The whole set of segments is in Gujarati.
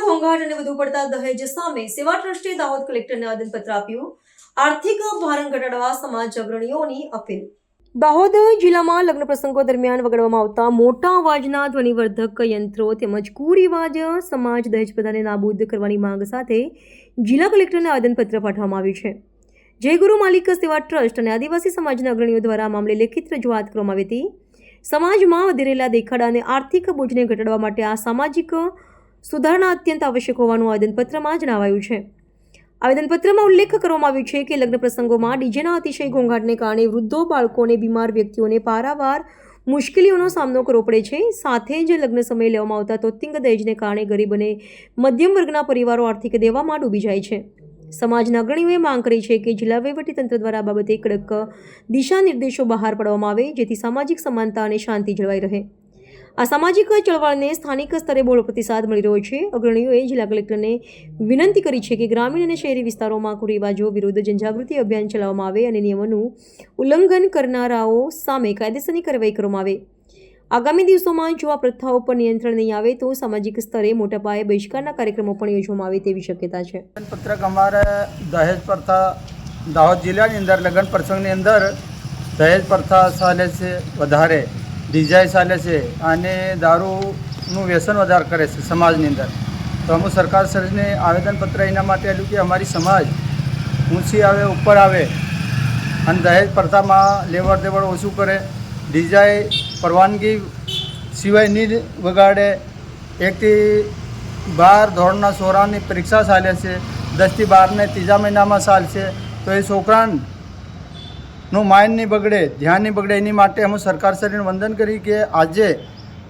ઘોંઘાટ અને વધુ પડતા દહેજ સામે સેવા ટ્રસ્ટે દાહોદ કલેક્ટરને આવેદનપત્ર આપ્યું. આર્થિક ભારણ ઘટાડવા સમાજ અગ્રણીઓની અપીલ. દાહોદ જિલ્લામાં લગ્ન પ્રસંગો દરમિયાન વગાડવામાં આવતા મોટા અવાજના ધ્વનિવર્ધક યંત્રો તેમજ કુરિવાજ સમાજ દહેજ પ્રથાને નાબૂદ કરવાની માંગ સાથે જિલ્લા કલેક્ટરને આવેદનપત્ર પાઠવવામાં આવ્યું છે. જય ગુરુ માલિક સેવા ટ્રસ્ટ અને આદિવાસી સમાજના અગ્રણીઓ દ્વારા મામલે લેખિત રજૂઆત કરવામાં આવી હતી. સમાજમાં વધી દેખાડા અને આર્થિક બોજને ઘટાડવા માટે આ સામાજિક સુધારણા અત્યંત આવશ્યક હોવાનું આવેદનપત્રમાં જણાવાયું છે. આવેદનપત્રમાં ઉલ્લેખ કરવામાં આવ્યો છે કે લગ્ન પ્રસંગોમાં ડીજેના અતિશય ઘોંઘાટને કારણે વૃદ્ધો, બાળકો અને બીમાર વ્યક્તિઓને પારાવાર મુશ્કેલીઓનો સામનો કરવો પડે છે. સાથે જ લગ્ન સમયે લેવામાં આવતા તોતિંગ દહેજને કારણે ગરીબ અને મધ્યમ વર્ગના પરિવારો આર્થિક દેવામાં ડૂબી જાય છે. સમાજના અગ્રણીઓએ માંગ કરી છે કે જિલ્લા વહીવટીતંત્ર દ્વારા બાબતે કડક દિશા નિર્દેશો બહાર પાડવામાં આવે, જેથી સામાજિક સમાનતા અને શાંતિ જળવાઈ રહે. આ સામાજિક ચળવળને સ્થાનિક સ્તરે બોલો પ્રતિસાદ મળી રહ્યો છે. અગ્રણીઓએ જિલ્લા કલેક્ટરને વિનંતી કરી છે કે ગ્રામીણ અને શહેરી વિસ્તારોમાં કુરિવાજો વિરુદ્ધ જનજાગૃતિ અભિયાન ચલાવવામાં આવે અને નિયમોનું ઉલ્લંઘન કરનારાઓ સામે કાયદેસરની કાર્યવાહી કરવામાં આવે. આગામી દિવસોમાં જો આ પ્રથાઓ પર નિયંત્રણ નહીં આવે તો સામાજિક સ્તરે મોટા પાયે બહિષ્કારના કાર્યક્રમો પણ યોજવામાં આવે તેવી શક્યતા છે. પત્રક અમારે દહેજ પ્રથા દાહોદ જિલ્લાની અંદર, લગ્ન પ્રસંગની અંદર દહેજ પ્રથા ચાલે છે વધારે ડીજાઈ ચાલે છે અને દારૂનું વ્યસન વધારે કરે છે સમાજની અંદર. તો અમુક સરકાર સરને આવેદનપત્ર એના માટે આપ્યું કે અમારી સમાજ ઊંચી આવે, ઉપર આવે અને દહેજ પ્રથામાં લેવડ દેવડ ઓછું કરે. ડીજાઈ પરવાનગી સિવાય નહીં વગાડે એકથી બાર ધોરણના છોરાની પરીક્ષા ચાલે છે દસથી બારને ત્રીજા મહિનામાં ચાલશે. તો એ છોકરાનું માઇન્ડ નહીં બગડે ધ્યાન નહીં બગડે એની માટે અમે સરકાર શ્રીને વંદન કરી કે આજે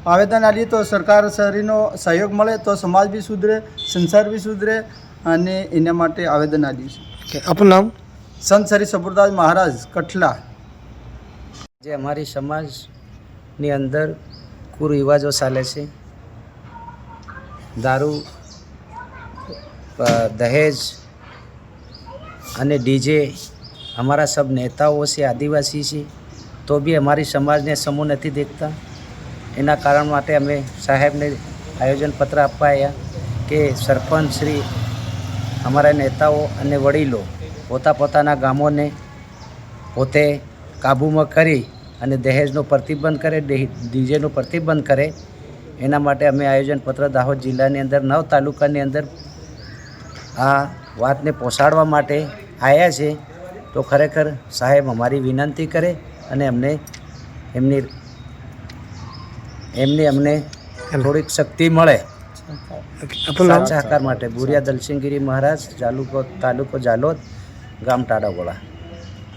આવેદન આપીએ તો સરકાર શ્રીનો સહયોગ મળે તો સમાજ બી સુધરે સંસાર બી સુધરે અને એના માટે આવેદન આપીએ છે કે આપનું નામ? સંત શ્રી સબુરદાસ મહારાજ કઠલા. જે અમારી સમાજની અંદર કુરિવાજો ચાલે છે. દારૂ દહેજ અને ડીજે અમારા સબ નેતાઓ છે, આદિવાસી છે, તો બી અમારી સમાજને સમૂહ નથી દેખતા. એના કારણ માટે અમે સાહેબને આયોજન પત્ર આપવા આવ્યા કે સરપંચ શ્રી, અમારા નેતાઓ અને વડીલો પોતા પોતાના ગામોને પોતે કાબૂમાં કરી અને દહેજનો પ્રતિબંધ કરે ડીજેનો પ્રતિબંધ કરે એના માટે અમે આયોજનપત્ર દાહોદ જિલ્લાની અંદર નવ તાલુકાની અંદર આ વાતને પહોંચાડવા માટે આવ્યા છે. તો ખરેખર સાહેબ અમારી વિનંતી કરે અને અમને એમની એમની અમને થોડીક શક્તિ મળે. આપનું સાચા હકાર માટે. બુરિયા દલસિંહગીરી મહારાજ તાલુકો તાલુકો જાલોદ ગામ ટાડાગોળા